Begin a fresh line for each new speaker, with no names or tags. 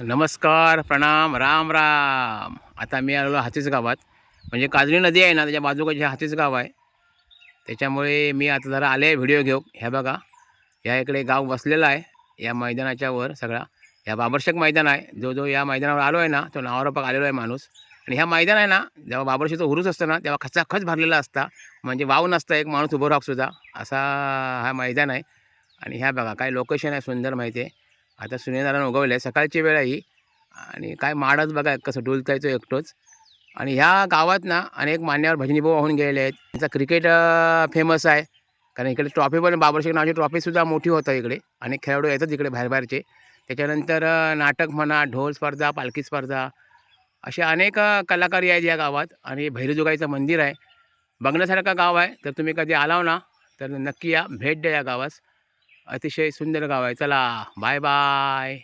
नमस्कार प्रणाम राम राम. आता मी आलेलो हातीच गावात. म्हणजे काजळी नदी आहे ना त्याच्या बाजूकडचे हातीच गाव आहे. त्याच्यामुळे मी आता जरा आले व्हिडिओ घेऊ ह्या बघा ह्या इकडे गाव बसलेला आहे. या मैदानाच्या वर सगळा. ह्या बाबरशेक मैदान आहे. जो जो या मैदानावर आलो आहे ना तो नावारोपाक आलेलो आहे माणूस. आणि ह्या मैदान आहे ना जेव्हा बाबरशेचं हुरूस असतं ना तेव्हा खचाखच भरलेला असता. म्हणजे वाव नसता एक माणूस उभं राहक सुद्धा. असा हा मैदान आहे. आणि ह्या बघा काय लोकेशन आहे सुंदर माहिती आहे. आता सुनेदारानं उगवलं आहे सकाळची वेळ आहे आणि काय माडच बघा कसं डुलतायचो एकटोच. आणि ह्या गावात ना अनेक मान्यवर भजनीभाऊ वाहून गेलेले आहेत. त्यांचा क्रिकेट फेमस आहे. कारण इकडे ट्रॉफी पण बाबरशेख नावाची ट्रॉफीसुद्धा मोठी होतं इकडे. अनेक खेळाडू येतात इकडे बाहेरबाहेरचे. त्याच्यानंतर नाटक म्हणा ढोल स्पर्धा पालखी स्पर्धा असे अनेक कलाकारी आहेत या गावात. आणि भैरजुगाईचं मंदिर आहे. बघण्यासारखं गाव आहे. तर तुम्ही कधी आलाव ना तर नक्की या. भेट द्या या गावास. अतिशय सुंदर गाव आहे चला बाय बाय